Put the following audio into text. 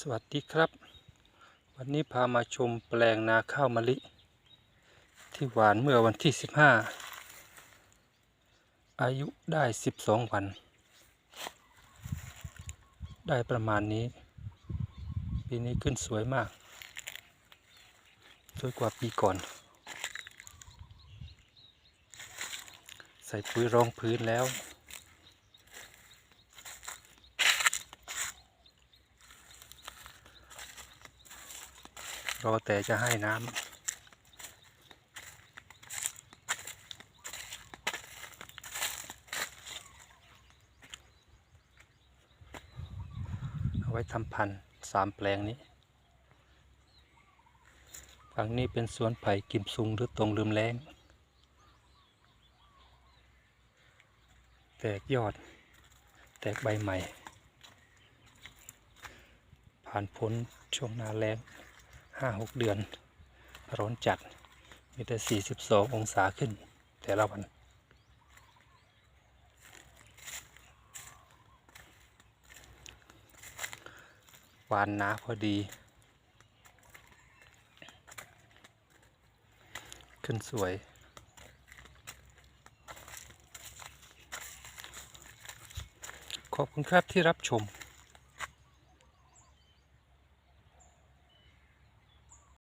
สวัสดีครับ วันนี้พามาชมแปลงนาข้าวมะลิ ที่หวานเมื่อวันที่ 15 อายุได้ 12 วัน ได้ประมาณนี้ ปีนี้ขึ้นสวยมาก สวยกว่าปีก่อน ใส่ปุ๋ยรองพื้นแล้ว รอแต่จะให้น้ำเอาไว้ทำพันธุ์สามแปลงนี้ ฝั่งนี้เป็นสวนไผ่กิมซุงหรือตรงลืมแรงแตกยอด แตกใบใหม่ ผ่านพ้นช่วงหนาแรง ห้าหกเดือน ร้อนจัด มีแต่42ององศาขึ้น แต่ละวัน หวานหนาพอดี ขึ้นสวยขอบคุณครับที่รับชม